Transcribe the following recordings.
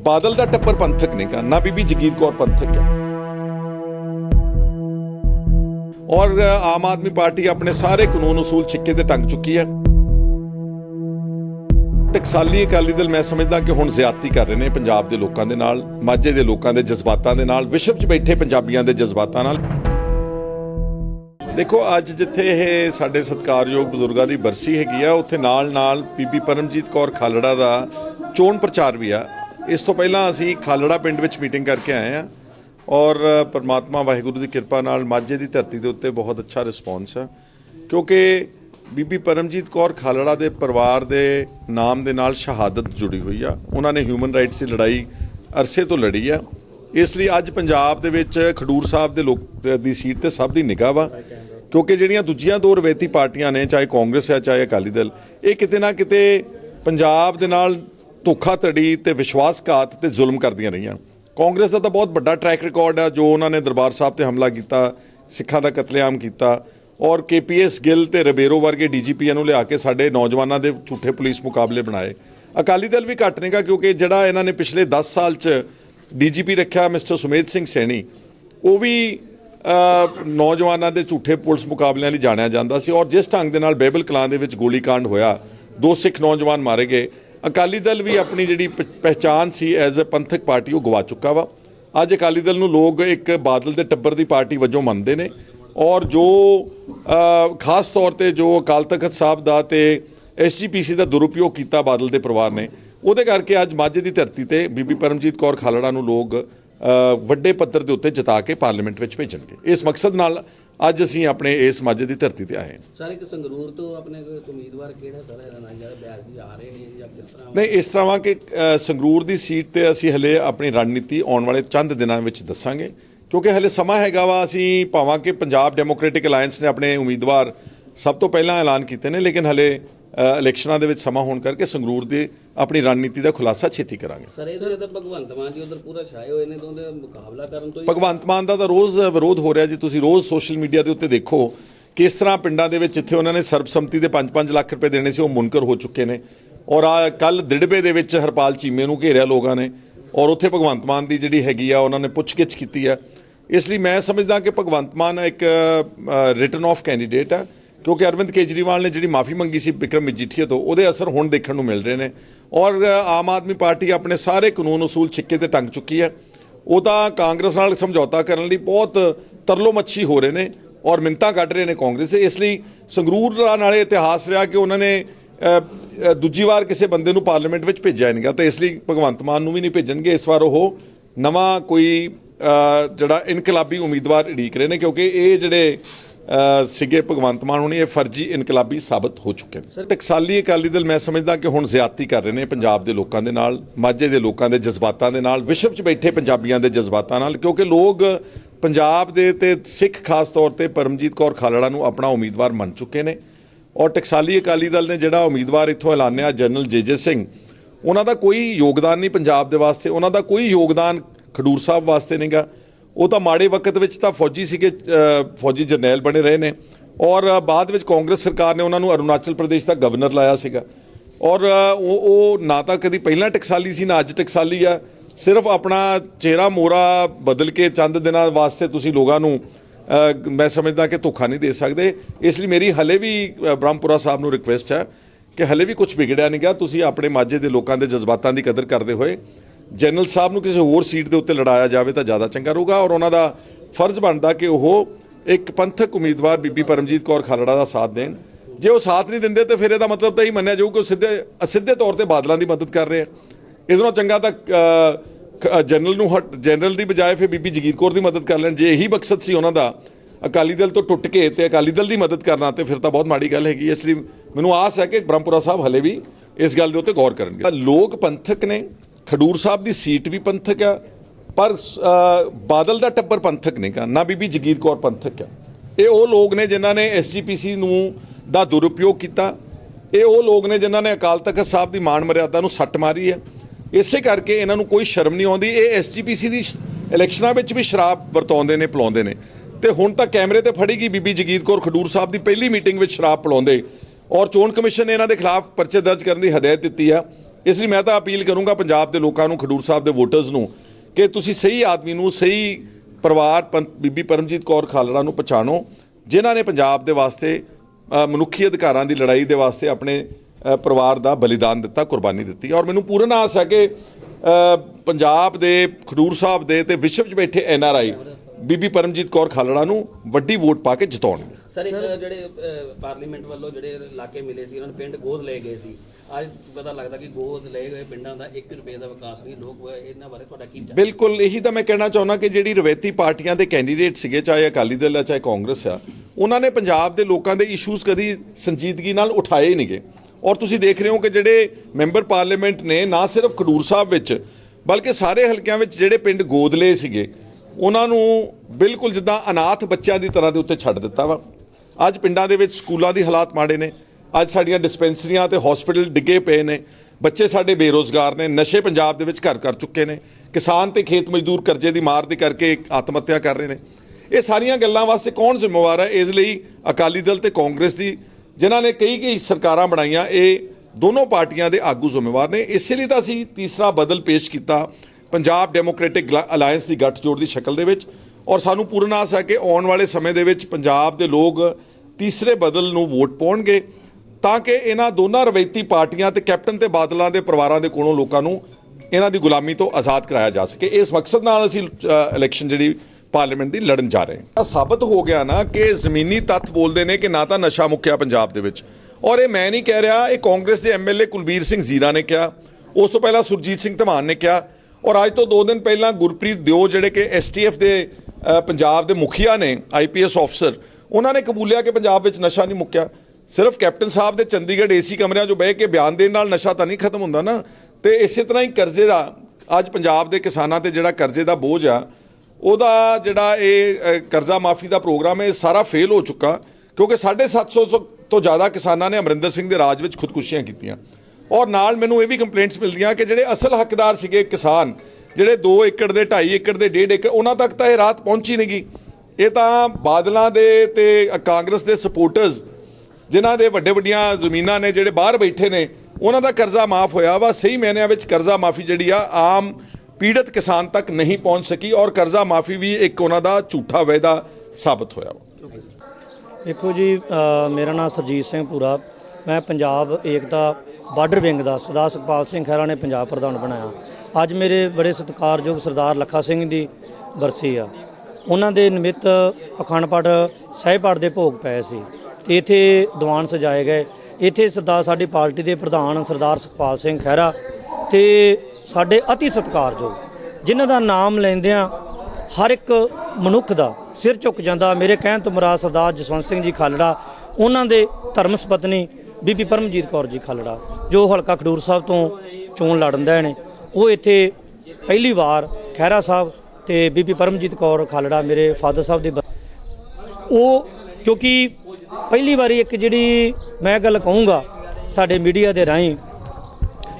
ਬਾਦਲ ਦਾ ਟੱਪਰ ਪੰਥਕ ਨਹੀਂ ਗਾ ਨਾ ਬੀਬੀ ਜਗੀਰ ਕੌਰ ਪੰਥਕ ਹੈ। ਔਰ ਆਮ ਆਦਮੀ ਪਾਰਟੀ ਆਪਣੇ ਸਾਰੇ ਕਾਨੂੰਨ ਉਸੂਲ ਛਿੱਕੇ ਤੇ ਟੰਗ ਚੁੱਕੀ ਹੈ। ਟਕਸਾਲੀ ਅਕਾਲੀ ਦਲ ਮੈਂ ਸਮਝਦਾ ਕਿ ਹੁਣ ਜ਼ਿਆਦਤੀ ਕਰ ਰਹੇ ਨੇ ਪੰਜਾਬ ਦੇ ਲੋਕਾਂ ਦੇ ਨਾਲ, ਮਾਝੇ ਦੇ ਲੋਕਾਂ ਦੇ ਜਜ਼ਬਾਤਾਂ ਦੇ ਨਾਲ, ਵਿਸ਼ਵ 'ਚ ਬੈਠੇ ਪੰਜਾਬੀਆਂ ਦੇ ਜਜ਼ਬਾਤਾਂ ਨਾਲ। ਦੇਖੋ, ਅੱਜ ਜਿੱਥੇ ਇਹ ਸਾਡੇ ਸਤਿਕਾਰਯੋਗ ਬਜ਼ੁਰਗਾਂ ਦੀ ਬਰਸੀ ਹੈਗੀ ਆ, ਉੱਥੇ ਨਾਲ ਨਾਲ ਬੀਬੀ ਪਰਮਜੀਤ ਕੌਰ ਖਾਲੜਾ ਦਾ ਚੋਣ ਪ੍ਰਚਾਰ ਵੀ ਆ। ਇਸ ਤੋਂ ਪਹਿਲਾਂ ਅਸੀਂ ਖਾਲੜਾ ਪਿੰਡ ਵਿੱਚ ਮੀਟਿੰਗ ਕਰਕੇ ਆਏ ਆ ਔਰ ਪਰਮਾਤਮਾ ਵਾਹਿਗੁਰੂ ਦੀ ਕਿਰਪਾ ਨਾਲ ਮਾਝੇ ਦੀ ਧਰਤੀ ਦੇ ਉੱਤੇ ਬਹੁਤ ਅੱਛਾ ਰਿਸਪੌਂਸ ਆ। ਕਿਉਂਕਿ ਬੀਬੀ ਪਰਮਜੀਤ ਕੌਰ ਖਾਲੜਾ ਦੇ ਪਰਿਵਾਰ ਦੇ ਨਾਮ ਦੇ ਨਾਲ ਸ਼ਹਾਦਤ ਜੁੜੀ ਹੋਈ ਆ। ਉਹਨਾਂ ਨੇ ਹਿਊਮਨ ਰਾਈਟਸ ਦੀ ਲੜਾਈ ਅਰਸੇ ਤੋਂ ਲੜੀ ਆ। ਇਸ ਲਈ ਅੱਜ ਪੰਜਾਬ ਦੇ ਵਿੱਚ ਖਡੂਰ ਸਾਹਿਬ ਦੇ ਲੋਕ ਦੀ ਸੀਟ ਤੇ ਸਭ ਦੀ ਨਿਗਾਹ ਵਾ। ਕਿਉਂਕਿ ਜਿਹੜੀਆਂ ਦੂਜੀਆਂ ਦੋ ਰਵੈਤੀ ਪਾਰਟੀਆਂ ਨੇ, ਚਾਹੇ ਕਾਂਗਰਸ ਹੈ ਚਾਹੇ ਅਕਾਲੀ ਦਲ, ਇਹ ਕਿਤੇ ਨਾ ਕਿਤੇ ਪੰਜਾਬ ਦੇ ਨਾਲ ਧੋਖਾਧੜੀ ਤੇ ਵਿਸ਼ਵਾਸਘਾਤ ਤੇ ਜ਼ੁਲਮ ਕਰਦੀਆਂ ਰਹੀਆਂ। ਕਾਂਗਰਸ ਦਾ ਤਾਂ ਬਹੁਤ ਵੱਡਾ ਟਰੈਕ ਰਿਕਾਰਡ ਆ, ਜੋ ਉਹਨਾਂ ਨੇ ਦਰਬਾਰ ਸਾਹਿਬ ਤੇ ਹਮਲਾ ਕੀਤਾ, ਸਿੱਖਾਂ ਦਾ ਕਤਲੇਆਮ ਕੀਤਾ ਔਰ ਕੇਪੀਐਸ ਗਿੱਲ ਤੇ ਰਬੇਰੋ ਵਰਗੇ ਡੀਜੀਪੀਆਂ ਨੂੰ ਲਿਆ ਕੇ ਸਾਡੇ ਨੌਜਵਾਨਾਂ ਦੇ ਝੂਠੇ ਪੁਲਿਸ ਮੁਕਾਬਲੇ ਬਣਾਏ। ਅਕਾਲੀ ਦਲ ਵੀ ਘੱਟ ਨੇਗਾ ਕਿਉਂਕਿ ਜਿਹੜਾ ਇਹਨਾਂ ਨੇ ਪਿਛਲੇ 10 ਸਾਲ 'ਚ ਡੀਜੀਪੀ ਰੱਖਿਆ ਮਿਸਟਰ ਸੁਮੇਧ ਸਿੰਘ ਸੈਣੀ, ਉਹ ਵੀ ਨੌਜਵਾਨਾਂ ਦੇ ਝੂਠੇ ਪੁਲਿਸ ਮੁਕਾਬਲਿਆਂ ਲਈ ਜਾਣਿਆ ਜਾਂਦਾ ਸੀ ਔਰ ਜਿਸ ਢੰਗ ਦੇ ਨਾਲ ਬੇਬਲ ਕਲਾਂ ਦੇ ਵਿੱਚ ਗੋਲੀकांड ਹੋਇਆ, ਦੋ ਸਿੱਖ ਨੌਜਵਾਨ ਮਾਰੇ ਗਏ। ਅਕਾਲੀ ਦਲ ਵੀ ਆਪਣੀ ਜਿਹੜੀ ਪ- ਪਹਿਚਾਣ ਸੀ ਐਜ਼ ਅ ਪੰਥਕ ਪਾਰਟੀ ਉਹ ਗਵਾ ਚੁੱਕਾ ਵਾ। ਅੱਜ ਅਕਾਲੀ ਦਲ ਨੂੰ ਲੋਕ ਇੱਕ ਬਾਦਲ ਦੇ ਟੱਬਰ ਦੀ ਪਾਰਟੀ ਵਜੋਂ ਮੰਨਦੇ ਨੇ ਔਰ ਜੋ ਖਾਸ ਤੌਰ ਤੇ ਜੋ ਅਕਾਲ ਤਖਤ ਸਾਹਿਬ ਦਾ ਤੇ ਐਸਜੀਪੀਸੀ ਦਾ ਦੁਰਉਪਯੋਗ ਕੀਤਾ ਬਾਦਲ ਦੇ ਪਰਿਵਾਰ ਨੇ, ਉਹਦੇ ਕਰਕੇ ਅੱਜ ਮਾਝੇ ਦੀ ਧਰਤੀ ਤੇ ਬੀਬੀ ਪਰਮਜੀਤ ਕੌਰ ਖਾਲੜਾ ਨੂੰ ਲੋਕ ਵੱਡੇ ਪੱਧਰ ਦੇ ਉੱਤੇ ਜਿਤਾ ਕੇ ਪਾਰਲੀਮੈਂਟ ਵਿੱਚ ਭੇਜਣਗੇ। ਇਸ ਮਕਸਦ ਨਾਲ ਅੱਜ ਅਸੀਂ ਆਪਣੇ ਇਸ ਮਾਝੇ ਦੀ ਧਰਤੀ ਤੇ ਆਏ ਸਰ ਇੱਕ ਸੰਗਰੂਰ ਤੋਂ ਆਪਣੇ ਕੋਈ ਉਮੀਦਵਾਰ ਕਿਹੜਾ ਸਰ ਇਹਦਾ ਨਾਂ? ਜਿਹੜਾ ਬਿਆਸ ਜੀ ਆ ਰਹੇ ਨੇ ਜਾਂ ਕਿਸ ਤਰ੍ਹਾਂ ਨਹੀਂ ਇਸ ਤਰ੍ਹਾਂ ਵਾ ਕਿ ਸੰਗਰੂਰ ਦੀ ਸੀਟ ਤੇ ਅਸੀਂ ਹਲੇ ਆਪਣੀ ਰਣਨੀਤੀ ਆਉਣ ਵਾਲੇ ਚੰਦ ਦਿਨਾਂ ਵਿੱਚ ਦੱਸਾਂਗੇ। ਕਿਉਂਕਿ ਹਲੇ ਸਮਾਂ ਹੈਗਾ ਵਾ ਅਸੀਂ ਭਾਵਾਂ ਕਿ ਪੰਜਾਬ ਡੈਮੋਕ੍ਰੈਟਿਕ ਅਲਾਈਅੰਸ ਨੇ ਆਪਣੇ ਉਮੀਦਵਾਰ ਸਭ ਤੋਂ ਪਹਿਲਾਂ ਐਲਾਨ ਕੀਤੇ ਨੇ ਲੇਕਿਨ ਹਲੇ ਇਲੈਕਸ਼ਨਾਂ ਦੇ ਵਿੱਚ ਸਮਾਂ ਹੋਣ ਕਰਕੇ ਸੰਗਰੂਰ ਦੀ ਆਪਣੀ ਰਣਨੀਤੀ ਦਾ ਖੁਲਾਸਾ ਛੇਤੀ ਕਰਾਂਗੇ। ਸਰ ਇਹਦੇ ਤਾਂ ਭਗਵੰਤ ਮਾਨ ਜੀ ਉਧਰ ਪੂਰਾ ਛਾਏ ਹੋਏ ਨੇ ਤਾਂ ਉਹਦੇ ਮੁਕਾਬਲਾ ਕਰਨ ਤੋਂ ਹੀ ਭਗਵੰਤ ਮਾਨ ਦਾ ਤਾਂ ਰੋਜ਼ ਵਿਰੋਧ ਹੋ ਰਿਹਾ ਜੀ। ਤੁਸੀਂ ਰੋਜ਼ ਸੋਸ਼ਲ ਮੀਡੀਆ ਦੇ ਉੱਤੇ ਦੇਖੋ ਕਿਸ ਤਰ੍ਹਾਂ ਪਿੰਡਾਂ ਦੇ ਵਿੱਚ ਜਿੱਥੇ ਉਹਨਾਂ ਨੇ ਸਰਬਸੰਮਤੀ ਦੇ 5-5 ਲੱਖ ਰੁਪਏ ਦੇਣੇ ਸੀ ਉਹ ਮੁਨਕਰ ਹੋ ਚੁੱਕੇ ਨੇ। ਔਰ ਆ ਕੱਲ ਦਿੜਬੇ ਦੇ ਵਿੱਚ ਹਰਪਾਲ ਚੀਮੇ ਨੂੰ ਘੇਰਿਆ ਲੋਕਾਂ ਨੇ। ਔਰ ਉੱਥੇ ਭਗਵੰਤ ਮਾਨ ਦੀ ਜਿਹੜੀ ਹੈਗੀ ਆ ਉਹਨਾਂ ਨੇ ਪੁੱਛਗਿੱਛ ਕੀਤੀ ਆ। ਇਸ ਲਈ ਮੈਂ ਸਮਝਦਾ ਕਿ ਭਗਵੰਤ ਮਾਨ ਇੱਕ ਰਿਟਨ ਆਫ ਕੈਂਡੀਡੇਟ ਆ। ਕਿਉਂਕਿ ਅਰਵਿੰਦ ਕੇਜਰੀਵਾਲ ਨੇ ਜਿਹੜੀ ਮਾਫੀ ਮੰਗੀ ਸੀ ਵਿਕਰਮ ਮਜੀਠੀਆ ਤੋਂ, ਉਹਦੇ ਅਸਰ ਹੁਣ ਦੇਖਣ ਨੂੰ ਮਿਲ ਰਹੇ ਨੇ। ਔਰ ਆਮ ਆਦਮੀ ਪਾਰਟੀ ਆਪਣੇ ਸਾਰੇ ਕਾਨੂੰਨ ਉਸੂਲ ਛਿੱਕੇ ਤੇ ਟੰਗ ਚੁੱਕੀ ਹੈ। ਉਹ ਤਾਂ ਕਾਂਗਰਸ ਨਾਲ ਸਮਝੌਤਾ ਕਰਨ ਲਈ ਬਹੁਤ ਤਰਲੋ ਮੱਛੀ ਹੋ ਰਹੇ ਨੇ ਔਰ ਮਿੰਤਾ ਕੱਢ ਰਹੇ ਨੇ ਕਾਂਗਰਸ। ਇਸ ਲਈ ਸੰਗਰੂਰ ਦਾ ਨਾਲੇ ਇਤਿਹਾਸ ਰਿਹਾ ਕਿ ਉਹਨਾਂ ਨੇ ਦੂਜੀ ਵਾਰ ਕਿਸੇ ਬੰਦੇ ਨੂੰ ਪਾਰਲੀਮੈਂਟ ਵਿੱਚ ਭੇਜਿਆ ਨਹੀਂਗਾ। ਤਾਂ ਇਸ ਲਈ ਭਗਵੰਤ ਮਾਨ ਨੂੰ ਵੀ ਨਹੀਂ ਭੇਜਣਗੇ। ਇਸ ਵਾਰ ਉਹ ਨਵਾਂ ਕੋਈ ਜਿਹੜਾ ਇਨਕਲਾਬੀ ਉਮੀਦਵਾਰ ਉਡੀਕ ਰਹੇ ਨੇ ਕਿਉਂਕਿ ਇਹ ਜਿਹੜੇ ਸੀਗੇ ਭਗਵੰਤ ਮਾਨ ਹੁਣੀ ਇਹ ਫਰਜ਼ੀ ਇਨਕਲਾਬੀ ਸਾਬਤ ਹੋ ਚੁੱਕੇ ਨੇ। ਟਕਸਾਲੀ ਅਕਾਲੀ ਦਲ ਮੈਂ ਸਮਝਦਾ ਕਿ ਹੁਣ ਜ਼ਿਆਦਤੀ ਕਰ ਰਹੇ ਨੇ ਪੰਜਾਬ ਦੇ ਲੋਕਾਂ ਦੇ ਨਾਲ ਮਾਝੇ ਦੇ ਲੋਕਾਂ ਦੇ ਜਜ਼ਬਾਤਾਂ ਦੇ ਨਾਲ ਵਿਸ਼ਵ 'ਚ ਬੈਠੇ ਪੰਜਾਬੀਆਂ ਦੇ ਜਜ਼ਬਾਤਾਂ ਨਾਲ ਕਿਉਂਕਿ ਲੋਕ ਪੰਜਾਬ ਦੇ ਤੇ ਸਿੱਖ ਖਾਸ ਤੌਰ ਤੇ ਪਰਮਜੀਤ ਕੌਰ ਖਾਲੜਾ ਨੂੰ ਆਪਣਾ ਉਮੀਦਵਾਰ ਮੰਨ ਚੁੱਕੇ ਨੇ। ਔਰ ਟਕਸਾਲੀ ਅਕਾਲੀ ਦਲ ਨੇ ਜਿਹੜਾ ਉਮੀਦਵਾਰ ਇੱਥੋਂ ਐਲਾਨਿਆ ਜਨਰਲ ਜੇਜੇ ਸਿੰਘ ਉਹਨਾਂ ਦਾ ਕੋਈ ਯੋਗਦਾਨ ਨਹੀਂ ਪੰਜਾਬ ਦੇ ਵਾਸਤੇ ਉਹਨਾਂ ਦਾ ਕੋਈ ਯੋਗਦਾਨ ਖਡੂਰ ਸਾਹਿਬ ਵਾਸਤੇ ਨਹੀਂਗਾ। ਉਹ ਤਾਂ ਮਾੜੇ ਵਕਤ ਵਿੱਚ ਤਾਂ ਫੌਜੀ ਸੀਗੇ ਫੌਜੀ ਜਰਨੈਲ ਬਣੇ ਰਹੇ ਨੇ। ਔਰ ਬਾਅਦ ਵਿੱਚ ਕਾਂਗਰਸ ਸਰਕਾਰ ਨੇ ਉਹਨਾਂ ਨੂੰ ਅਰੁਣਾਚਲ ਪ੍ਰਦੇਸ਼ ਦਾ ਗਵਰਨਰ ਲਾਇਆ ਸੀਗਾ। ਔਰ ਉਹ ਉਹ ਨਾ ਤਾਂ ਕਦੀ ਪਹਿਲਾਂ ਟਕਸਾਲੀ ਸੀ, ਨਾ ਅੱਜ ਟਕਸਾਲੀ ਆ। ਸਿਰਫ ਆਪਣਾ ਚਿਹਰਾ ਮੋਰਾ ਬਦਲ ਕੇ ਚੰਦ ਦਿਨਾਂ ਵਾਸਤੇ ਤੁਸੀਂ ਲੋਕਾਂ ਨੂੰ ਮੈਂ ਸਮਝਦਾ ਕਿ ਧੋਖਾ ਨਹੀਂ ਦੇ ਸਕਦੇ। ਇਸ ਲਈ ਮੇਰੀ ਹਲੇ ਵੀ ਬ੍ਰਹਮਪੁਰਾ ਸਾਹਿਬ ਨੂੰ ਰਿਕੁਐਸਟ ਹੈ ਕਿ ਹਲੇ ਵੀ ਕੁਝ ਵਿਗੜਿਆ ਨਹੀਂ ਗਿਆ। ਤੁਸੀਂ ਆਪਣੇ ਮਾਝੇ ਦੇ ਲੋਕਾਂ ਦੇ ਜਜ਼ਬਾਤਾਂ ਦੀ ਕਦਰ ਕਰਦੇ ਹੋਏ ਜਨਰਲ ਸਾਹਿਬ ਨੂੰ ਕਿਸੇ ਹੋਰ ਸੀਟ ਦੇ ਉੱਤੇ ਲੜਾਇਆ ਜਾਵੇ ਤਾਂ ਜ਼ਿਆਦਾ ਚੰਗਾ ਰਹੂਗਾ ਔਰ ਉਹਨਾਂ ਦਾ ਫਰਜ਼ ਬਣਦਾ ਕਿ ਉਹ ਇੱਕ ਪੰਥਕ ਉਮੀਦਵਾਰ ਬੀਬੀ ਪਰਮਜੀਤ ਕੌਰ ਖਾਲੜਾ ਦਾ ਸਾਥ ਦੇਣ। ਜੇ ਉਹ ਸਾਥ ਨਹੀਂ ਦਿੰਦੇ ਤਾਂ ਫਿਰ ਇਹਦਾ ਮਤਲਬ ਤਾਂ ਇਹ ਮੰਨਿਆ ਜਾਊ ਕਿ ਉਹ ਸਿੱਧੇ ਅਸਿੱਧੇ ਤੌਰ ਤੇ ਬਾਦਲਾਂ ਦੀ ਮਦਦ ਕਰ ਰਹੇ ਆ। ਇਸ ਨਾਲੋਂ ਚੰਗਾ ਤਾਂ ਜਨਰਲ ਨੂੰ ਹਟ, ਜਨਰਲ ਦੀ ਬਜਾਏ ਫਿਰ ਬੀਬੀ ਜਗੀਰ ਕੌਰ ਦੀ ਮਦਦ ਕਰ ਲੈਣ। ਜੇ ਇਹੀ ਮਕਸਦ ਸੀ ਉਹਨਾਂ ਦਾ ਅਕਾਲੀ ਦਲ ਤੋਂ ਟੁੱਟ ਕੇ ਤੇ ਅਕਾਲੀ ਦਲ ਦੀ ਮਦਦ ਕਰਨਾ ਤੇ ਫਿਰ ਤਾਂ ਬਹੁਤ ਮਾੜੀ ਗੱਲ ਹੈਗੀ ਇਸ ਲਈ ਮੈਨੂੰ ਆਸ ਹੈ ਕਿ ਬ੍ਰਹਮਪੁਰਾ ਸਾਹਿਬ ਹਲੇ ਵੀ ਇਸ ਗੱਲ ਦੇ ਉੱਤੇ ਗੌਰ ਕਰਨਗੇ। ਤਾਂ ਲੋਕ ਪੰਥਕ ਨੇ ਖਡੂਰ ਸਾਹਿਬ ਦੀ ਸੀਟ ਵੀ ਪੰਥਕ ਆ, ਪਰ ਬਾਦਲ ਦਾ ਟੱਬਰ ਪੰਥਕ ਨਹੀਂ ਗਾ, ਨਾ ਬੀਬੀ ਜਗੀਰ ਕੌਰ ਪੰਥਕ ਆ। ਇਹ ਉਹ ਲੋਕ ਨੇ ਜਿਨ੍ਹਾਂ ਨੇ ਐਸਜੀਪੀਸੀ ਨੂੰ ਦਾ ਦੁਰਉਪਯੋਗ ਕੀਤਾ। ਇਹ ਉਹ ਲੋਕ ਨੇ ਜਿਨ੍ਹਾਂ ਨੇ ਅਕਾਲ ਤਖਤ ਸਾਹਿਬ ਦੀ ਮਾਣ ਮਰਿਆਦਾ ਨੂੰ ਸੱਟ ਮਾਰੀ ਹੈ ਇਸੇ ਕਰਕੇ ਇਹਨਾਂ ਨੂੰ ਕੋਈ ਸ਼ਰਮ ਨਹੀਂ ਆਉਂਦੀ। ਇਹ ਐਸਜੀਪੀਸੀ ਦੀ ਇਲੈਕਸ਼ਨਾਂ ਵਿੱਚ ਵੀ ਸ਼ਰਾਬ ਵਰਤਾਉਂਦੇ ਨੇ, ਪਿਲਾਉਂਦੇ ਨੇ। ਤੇ ਹੁਣ ਤਾਂ ਕੈਮਰੇ ਤੇ ਫੜੀ ਗਈ ਬੀਬੀ ਜਗੀਰ ਕੌਰ ਖਡੂਰ ਸਾਹਿਬ ਦੀ ਪਹਿਲੀ ਮੀਟਿੰਗ ਵਿੱਚ ਸ਼ਰਾਬ ਪਿਲਾਉਂਦੇ। ਔਰ ਚੋਣ ਕਮਿਸ਼ਨ ਨੇ ਇਹਨਾਂ ਦੇ ਖਿਲਾਫ ਪਰਚੇ ਦਰਜ ਕਰਨ ਦੀ ਹਦਾਇਤ ਦਿੱਤੀ ਆ। ਇਸ ਲਈ ਮੈਂ ਤਾਂ ਅਪੀਲ ਕਰੂੰਗਾ ਪੰਜਾਬ ਦੇ ਲੋਕਾਂ ਨੂੰ, ਖਡੂਰ ਸਾਹਿਬ ਦੇ ਵੋਟਰਸ ਨੂੰ, ਕਿ ਤੁਸੀਂ ਸਹੀ ਆਦਮੀ ਨੂੰ, ਸਹੀ ਪਰਿਵਾਰ, ਪੰ- ਬੀਬੀ ਪਰਮਜੀਤ ਕੌਰ ਖਾਲੜਾ ਨੂੰ ਪਛਾਣੋ, ਜਿਨ੍ਹਾਂ ਨੇ ਪੰਜਾਬ ਦੇ ਵਾਸਤੇ ਮਨੁੱਖੀ ਅਧਿਕਾਰਾਂ ਦੀ ਲੜਾਈ ਦੇ ਵਾਸਤੇ ਆਪਣੇ ਪਰਿਵਾਰ ਦਾ ਬਲੀਦਾਨ ਦਿੱਤਾ, ਕੁਰਬਾਨੀ ਦਿੱਤੀ। ਔਰ ਮੈਨੂੰ ਪੂਰਨ ਆਸ ਹੈ ਕਿ ਪੰਜਾਬ ਦੇ, ਖਡੂਰ ਸਾਹਿਬ ਦੇ ਤੇ ਵਿਸ਼ਵ 'ਚ ਬੈਠੇ ਐਨ ਆਰ ਆਈ ਬੀਬੀ ਪਰਮਜੀਤ ਕੌਰ ਖਾਲੜਾ ਨੂੰ ਵੱਡੀ ਵੋਟ ਪਾ ਕੇ ਜਿਤਾਉਣਗੇ। ਸਰ ਇੱਕ ਜਿਹੜੇ ਪਾਰਲੀਮੈਂਟ ਵੱਲੋਂ ਜਿਹੜੇ ਇਲਾਕੇ ਮਿਲੇ ਸੀ ਉਹਨਾਂ ਨੂੰ ਪਿੰਡ ਗੋਦ ਲਏ ਗਏ ਸੀ। ਅੱਜ ਪਤਾ ਲੱਗਦਾ ਕਿ ਗੋਦ ਲਏ ਗਏ ਪਿੰਡਾਂ ਦਾ 1 ਰੁਪਏ ਦਾ ਵਿਕਾਸ ਨਹੀਂ ਲੋਕ ਇਹਨਾਂ ਬਾਰੇ ਤੁਹਾਡਾ ਕੀ ਵਿਚਾਰ? ਬਿਲਕੁਲ ਇਹੀ ਤਾਂ ਮੈਂ ਕਹਿਣਾ ਚਾਹੁੰਦਾ ਕਿ ਜਿਹੜੀ ਰਵੈਤੀ ਪਾਰਟੀਆਂ ਦੇ ਕੈਂਡੀਡੇਟ ਸੀਗੇ ਚਾਹੇ ਅਕਾਲੀ ਦਲ ਆ ਚਾਹੇ ਕਾਂਗਰਸ ਆ ਉਹਨਾਂ ਨੇ ਪੰਜਾਬ ਦੇ ਲੋਕਾਂ ਦੇ ਇਸ਼ੂਜ਼ ਕਦੀ ਸੰਜੀਦਗੀ ਨਾਲ ਉਠਾਏ ਹੀ ਨਹੀਂਗੇ। ਔਰ ਤੁਸੀਂ ਦੇਖ ਰਹੇ ਹੋ ਕਿ ਜਿਹੜੇ ਮੈਂਬਰ ਪਾਰਲੀਮੈਂਟ ਨੇ ਨਾ ਸਿਰਫ ਖਡੂਰ ਸਾਹਿਬ ਵਿੱਚ ਬਲਕਿ ਸਾਰੇ ਹਲਕਿਆਂ ਵਿੱਚ ਜਿਹੜੇ ਪਿੰਡ ਗੋਦਲੇ ਸੀਗੇ ਉਹਨਾਂ ਨੂੰ ਬਿਲਕੁਲ ਜਿੱਦਾਂ ਅਨਾਥ ਬੱਚਿਆਂ ਦੀ ਤਰ੍ਹਾਂ ਦੇ ਉੱਤੇ ਛੱਡ ਦਿੱਤਾ ਵਾ। ਅੱਜ ਪਿੰਡਾਂ ਦੇ ਵਿੱਚ ਸਕੂਲਾਂ ਦੀ ਹਾਲਾਤ ਮਾੜੇ ਨੇ। ਅੱਜ ਸਾਡੀਆਂ ਡਿਸਪੈਂਸਰੀਆਂ ਤੇ ਹਸਪੀਟਲ ਡਿੱਗੇ ਪਏ ਨੇ। ਬੱਚੇ ਸਾਡੇ ਬੇਰੋਜ਼ਗਾਰ ਨੇ, ਨਸ਼ੇ ਪੰਜਾਬ ਦੇ ਵਿੱਚ ਘਰ ਕਰ ਚੁੱਕੇ ਨੇ। ਕਿਸਾਨ ਤੇ ਖੇਤ ਮਜ਼ਦੂਰ ਕਰਜ਼ੇ ਦੀ ਮਾਰ ਦੇ ਕਰਕੇ ਆਤਮ ਹੱਤਿਆ ਕਰ ਰਹੇ ਨੇ। ਇਹ ਸਾਰੀਆਂ ਗੱਲਾਂ ਵਾਸਤੇ ਕੌਣ ਜ਼ਿੰਮੇਵਾਰ ਹੈ? ਇਸ ਲਈ ਅਕਾਲੀ ਦਲ ਤੇ ਕਾਂਗਰਸ ਦੀ, ਜਿਨ੍ਹਾਂ ਨੇ ਕਈ ਕਈ ਸਰਕਾਰਾਂ ਬਣਾਈਆਂ, ਇਹ ਦੋਨੋਂ ਪਾਰਟੀਆਂ ਦੇ ਆਗੂ ਜ਼ਿੰਮੇਵਾਰ ਨੇ। ਇਸੇ ਲਈ ਤਾਂ ਅਸੀਂ ਤੀਸਰਾ ਬਦਲ ਪੇਸ਼ ਕੀਤਾ। ਪੰਜਾਬ ਡੈਮੋਕ੍ਰੈਟਿਕ ਅਲਾਈਅੰਸ ਦੀ ਗੱਠਜੋੜ ਦੀ ਸ਼ਕਲ ਦੇ ਵਿੱਚ। ਔਰ ਸਾਨੂੰ ਪੂਰਨ ਆਸ ਹੈ ਕਿ ਆਉਣ ਵਾਲੇ ਸਮੇਂ ਦੇ ਵਿੱਚ ਪੰਜਾਬ ਦੇ ਲੋਕ ਤੀਸਰੇ ਬਦਲ ਨੂੰ ਵੋਟ ਪਾਉਣਗੇ ਤਾਂ ਕਿ ਇਹਨਾਂ ਦੋਨਾਂ ਰਵੈਤੀ ਪਾਰਟੀਆਂ ਤੇ ਕੈਪਟਨ ਤੇ ਬਾਦਲਾਂ ਦੇ ਪਰਿਵਾਰਾਂ ਦੇ ਕੋਲੋਂ ਲੋਕਾਂ ਨੂੰ ਇਹਨਾਂ ਦੀ ਗੁਲਾਮੀ ਤੋਂ ਆਜ਼ਾਦ ਕਰਾਇਆ ਜਾ ਸਕੇ। ਇਸ ਮਕਸਦ ਨਾਲ ਅਸੀਂ ਇਲੈਕਸ਼ਨ ਜਿਹੜੀ ਪਾਰਲੀਮੈਂਟ ਦੀ ਲੜਨ ਜਾ ਰਹੇ ਹਾਂ। ਸਾਬਤ ਹੋ ਗਿਆ ਨਾ ਕਿ ਜ਼ਮੀਨੀ ਤੱਥ ਬੋਲਦੇ ਨੇ ਕਿ ਨਾ ਤਾਂ ਨਸ਼ਾ ਮੁੱਕਿਆ ਪੰਜਾਬ ਦੇ ਵਿੱਚ। ਔਰ ਇਹ ਮੈਂ ਨਹੀਂ ਕਹਿ ਰਿਹਾ, ਇਹ ਕਾਂਗਰਸ ਦੇ ਐਮਐਲਏ ਕੁਲਬੀਰ ਸਿੰਘ ਜ਼ੀਰਾ ਨੇ ਕਿਹਾ। ਉਸ ਤੋਂ ਪਹਿਲਾਂ ਸੁਰਜੀਤ ਸਿੰਘ ਧਮਾਨ ਨੇ ਕਿਹਾ। ਔਰ ਅੱਜ ਤੋਂ 2 ਦਿਨ ਪਹਿਲਾਂ ਗੁਰਪ੍ਰੀਤ ਦਿਓ ਜਿਹੜੇ ਕਿ ਐਸਟੀਐਫ ਦੇ ਪੰਜਾਬ ਦੇ ਮੁਖੀਆ ਨੇ ਆਈਪੀਐਸ ਅਫਸਰ ਉਹਨਾਂ ਨੇ ਕਬੂਲਿਆ ਕਿ ਪੰਜਾਬ ਵਿੱਚ ਨਸ਼ਾ ਨਹੀਂ ਮੁੱਕਿਆ। ਸਿਰਫ ਕੈਪਟਨ ਸਾਹਿਬ ਦੇ ਚੰਡੀਗੜ੍ਹ ਏਸੀ ਕਮਰਿਆਂ 'ਚੋਂ ਬਹਿ ਕੇ ਬਿਆਨ ਦੇਣ ਨਾਲ ਨਸ਼ਾ ਤਾਂ ਨਹੀਂ ਖਤਮ ਹੁੰਦਾ ਨਾ। ਤੇ ਇਸੇ ਤਰ੍ਹਾਂ ਹੀ ਕਰਜ਼ੇ ਦਾ, ਅੱਜ ਪੰਜਾਬ ਦੇ ਕਿਸਾਨਾਂ ਤੇ ਜਿਹੜਾ ਕਰਜ਼ੇ ਦਾ ਬੋਝ ਆ, ਉਹਦਾ ਜਿਹੜਾ ਇਹ ਕਰਜ਼ਾ ਮਾਫੀ ਦਾ ਪ੍ਰੋਗਰਾਮ ਹੈ, ਇਹ ਸਾਰਾ ਫੇਲ ਹੋ ਚੁੱਕਾ। ਕਿਉਂਕਿ 750 ਤੋਂ ਜ਼ਿਆਦਾ ਕਿਸਾਨਾਂ ਨੇ ਅਮਰਿੰਦਰ ਸਿੰਘ ਦੇ ਰਾਜ ਵਿੱਚ ਖੁਦਕੁਸ਼ੀਆਂ ਕੀਤੀਆਂ। ਔਰ ਨਾਲ ਮੈਨੂੰ ਇਹ ਵੀ ਕੰਪਲੇਂਟਸ ਮਿਲਦੀਆਂ ਕਿ ਜਿਹੜੇ ਅਸਲ ਹੱਕਦਾਰ ਸੀਗੇ ਕਿਸਾਨ ਜਿਹੜੇ 2 ਏਕੜ ਦੇ 2.5 ਏਕੜ ਦੇ 1.5 ਏਕੜ, ਉਹਨਾਂ ਤੱਕ ਤਾਂ ਇਹ ਰਾਤ ਪਹੁੰਚੀ ਨਹੀਂ ਗਈ ਇਹ ਤਾਂ ਬਾਦਲਾਂ ਦੇ ਤੇ ਕਾਂਗਰਸ ਦੇ ਸਪੋਰਟਰਸ ਜਿਨ੍ਹਾਂ ਦੇ ਵੱਡੇ ਵੱਡੀਆਂ ਜ਼ਮੀਨਾਂ ਨੇ, ਜਿਹੜੇ ਬਾਹਰ ਬੈਠੇ ਨੇ, ਉਹਨਾਂ ਦਾ ਕਰਜ਼ਾ ਮਾਫ ਹੋਇਆ ਵਾ। ਸਹੀ ਮਾਇਨਿਆਂ ਵਿੱਚ ਕਰਜ਼ਾ ਮਾਫੀ ਜਿਹੜੀ ਆ, ਆਮ ਪੀੜਤ ਕਿਸਾਨ ਤੱਕ ਨਹੀਂ ਪਹੁੰਚ ਸਕੀ ਔਰ ਕਰਜ਼ਾ ਮਾਫੀ ਵੀ ਇੱਕ ਉਹਨਾਂ ਦਾ ਝੂਠਾ ਵਾਅਦਾ ਸਾਬਤ ਹੋਇਆ ਵਾ। ਦੇਖੋ ਜੀ ਮੇਰਾ ਨਾਮ ਸਰਜੀਤ ਸਿੰਘ ਪੂਰਾ। ਮੈਂ ਪੰਜਾਬ ਏਕਤਾ ਬਾਰਡਰ ਵਿੰਗ ਦਾ ਸਰਦਾਰ ਸੁਖਪਾਲ ਸਿੰਘ ਖਹਿਰਾ ਨੇ ਪੰਜਾਬ ਪ੍ਰਧਾਨ ਬਣਾਇਆ। ਅੱਜ ਮੇਰੇ ਬੜੇ ਸਤਿਕਾਰਯੋਗ ਸਰਦਾਰ ਲੱਖਾ ਸਿੰਘ ਦੀ ਬਰਸੀ ਆ। ਉਹਨਾਂ ਦੇ ਨਿਮਿਤ ਅਖੰਡ ਪਾਠ ਸਹਿਬ ਪਾਠ ਦੇ ਭੋਗ ਪਏ ਸੀ ਤੇ ਇੱਥੇ ਦੀਵਾਨ ਸਜਾਏ ਗਏ। ਇੱਥੇ ਸਰਦਾਰ ਸਾਡੀ ਪਾਰਟੀ ਦੇ ਪ੍ਰਧਾਨ ਸਰਦਾਰ ਸੁਖਪਾਲ ਸਿੰਘ ਖਹਿਰਾ ਤੇ ਸਾਡੇ ਅਤੀ ਸਤਿਕਾਰਯੋਗ, ਜਿਨ੍ਹਾਂ ਦਾ ਨਾਮ ਲੈਂਦਿਆਂ ਹਰ ਇੱਕ ਮਨੁੱਖ ਦਾ ਸਿਰ ਝੁਕ ਜਾਂਦਾ। ਮੇਰੇ ਕਹਿਣ ਤੋਂ ਮੁਰਾਦ ਸਰਦਾਰ ਜਸਵੰਤ ਸਿੰਘ ਜੀ ਖਾਲੜਾ, ਉਹਨਾਂ ਦੇ ਧਰਮ ਸੁਪਤਨੀ ਬੀਬੀ ਪਰਮਜੀਤ ਕੌਰ ਜੀ ਖਾਲੜਾ, ਜੋ ਹਲਕਾ ਖਡੂਰ ਸਾਹਿਬ ਤੋਂ ਚੋਣ ਲੜਨ ਲੜਨਦੇ ਨੇ, ਉਹ ਇੱਥੇ ਪਹਿਲੀ ਵਾਰ ਖਹਿਰਾ ਸਾਹਿਬ ਤੇ ਬੀਬੀ ਪਰਮਜੀਤ ਕੌਰ ਖਾਲੜਾ ਮੇਰੇ ਫਾਦਰ ਸਾਹਿਬ ਦੇ ਬ- ਉਹ ਕਿਉਂਕਿ ਪਹਿਲੀ ਵਾਰੀ ਇੱਕ ਜਿਹੜੀ ਮੈਂ ਗੱਲ ਕਹੂੰਗਾ ਤੁਹਾਡੇ ਮੀਡੀਆ ਦੇ ਰਾਹੀਂ,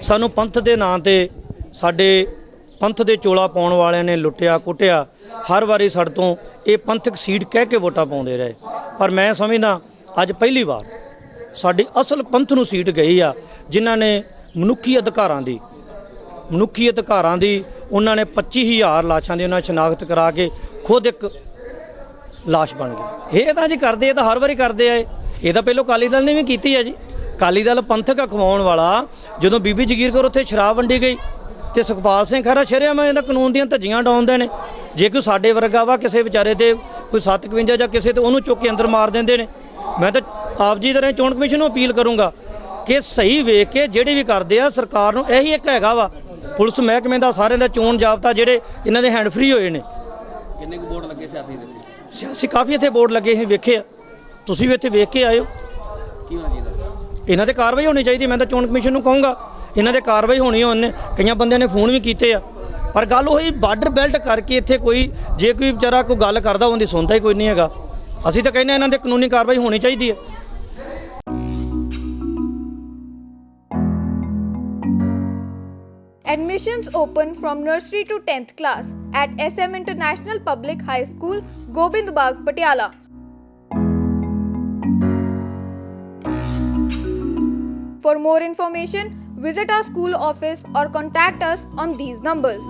ਸਾਨੂੰ ਪੰਥ ਦੇ ਨਾਂ ਤੇ ਸਾਡੇ ਪੰਥ ਦੇ ਚੋਲਾ ਪਾਉਣ ਵਾਲਿਆਂ ਨੇ ਲੁੱਟਿਆ, ਕੁੱਟਿਆ, ਹਰ ਵਾਰੀ ਸਾਡੇ ਤੋਂ ਇਹ ਪੰਥਕ ਸੀਟ ਕਹਿ ਕੇ ਵੋਟਾਂ ਪਾਉਂਦੇ ਰਹੇ। ਪਰ ਮੈਂ ਸਮਝਦਾ, ਅੱਜ ਪਹਿਲੀ ਵਾਰ ਸਾਡੀ ਅਸਲ ਪੰਥ ਨੂੰ ਸੀਟ ਗਈ ਆ, ਜਿਨ੍ਹਾਂ ਨੇ ਮਨੁੱਖੀ ਅਧਿਕਾਰਾਂ ਦੀ, ਮਨੁੱਖੀ ਅਧਿਕਾਰਾਂ ਦੀ ਉਹਨਾਂ ਨੇ 25000 ਲਾਸ਼ਾਂ ਦੀ ਉਹਨਾਂ ਸ਼ਨਾਖਤ ਕਰਾ ਕੇ ਖੁਦ ਇੱਕ ਲਾਸ਼ ਬਣ ਗਈ। ਇਹ ਤਾਂ ਜੀ ਕਰਦੇ, ਇਹ ਤਾਂ ਹਰ ਵਾਰੀ ਕਰਦੇ ਆ ਇਹ। ਤਾਂ ਪਹਿਲਾਂ ਕਾਲੀ ਦਲ ਨੇ ਵੀ ਕੀਤੀ ਆ ਜੀ। ਕਾਲੀ ਦਲ ਪੰਥਕ ਅਖਵਾਉਣ ਵਾਲਾ, ਜਦੋਂ ਬੀਬੀ ਜਗੀਰ ਕੌਰ ਉੱਥੇ ਸ਼ਰਾਬ ਵੰਡੀ ਗਈ ਤੇ ਸੁਖਪਾਲ ਸਿੰਘ ਖਹਿਰਾ ਸ਼ਰਿਆ ਮੈਂ ਇਹਦਾ ਕਾਨੂੰਨ ਦੀਆਂ ਧੱਜੀਆਂ ਡਾਉਂਦੇ ਨੇ। ਜੇ ਕੋਈ ਸਾਡੇ ਵਰਗਾ ਵਾ, ਕਿਸੇ ਵਿਚਾਰੇ ਤੇ ਕੋਈ 751 ਜਾਂ ਕਿਸੇ ਤੇ ਉਹਨੂੰ ਚੁੱਕ ਕੇ ਅੰਦਰ ਮਾਰ ਦਿੰਦੇ ਨੇ, ਮੈਂ ਤਾਂ ਆਪ ਜੀ ਤਰ੍ਹਾਂ ਚੋਣ ਕਮਿਸ਼ਨ ਨੂੰ ਅਪੀਲ ਕਰੂੰਗਾ ਕਿ ਸਹੀ ਵੇਖ ਕੇ ਜਿਹੜੇ ਵੀ ਕਰਦੇ ਆ ਸਰਕਾਰ ਨੂੰ ਇਹੀ ਇੱਕ ਹੈਗਾ ਵਾ ਪੁਲਿਸ ਮਹਿਕਮੇ ਦਾ ਸਾਰਿਆਂ ਦਾ ਚੋਣ ਜਾਬਤਾ ਜਿਹੜੇ ਇਹਨਾਂ ਦੇ ਹੈਂਡ ਫ੍ਰੀ ਹੋਏ ਨੇ। ਕਿੰਨੇ ਕੁ ਵੋਟ ਲੱਗੇ ਸਿਆਸੀ ਦੇ ਸਿਆਸੀ ਕਾਫੀ ਇੱਥੇ ਬੋਰਡ ਲੱਗੇ ਸੀ ਵੇਖੇ ਆ। ਤੁਸੀਂ ਵੀ ਇੱਥੇ ਵੇਖ ਕੇ ਆਇਓ। ਕੀ ਹੋਣਾ ਚਾਹੀਦਾ? ਇਹਨਾਂ ਤੇ ਕਾਰਵਾਈ ਹੋਣੀ ਚਾਹੀਦੀ ਮੈਂ ਤਾਂ ਚੋਣ ਕਮਿਸ਼ਨ ਨੂੰ ਕਹੂੰਗਾ ਇਹਨਾਂ ਤੇ ਕਾਰਵਾਈ ਹੋਣੀ ਉਹਨੇ ਕਈਆਂ ਬੰਦਿਆਂ ਨੇ ਫੋਨ ਵੀ ਕੀਤੇ ਆ। ਪਰ ਗੱਲ ਉਹੀ ਬਾਰਡਰ ਬੈਲਟ ਕਰਕੇ ਇੱਥੇ ਕੋਈ ਜੇ ਕੋਈ ਵਿਚਾਰਾ ਕੋਈ ਗੱਲ ਕਰਦਾ ਉਹਦੀ ਸੁਣਦਾ ਹੀ ਕੋਈ ਨਹੀਂ ਹੈਗਾ। ਅਸੀਂ ਤਾਂ ਕਹਿੰਦੇ ਇਹਨਾਂ ਦੇ ਕਾਨੂੰਨੀ ਕਾਰਵਾਈ ਹੋਣੀ ਚਾਹੀਦੀ ਹੈ Admissions open from nursery to 10th class at SM International Public High School, Gobindbagh, Patiala. For more information, visit our school office or contact us on these numbers.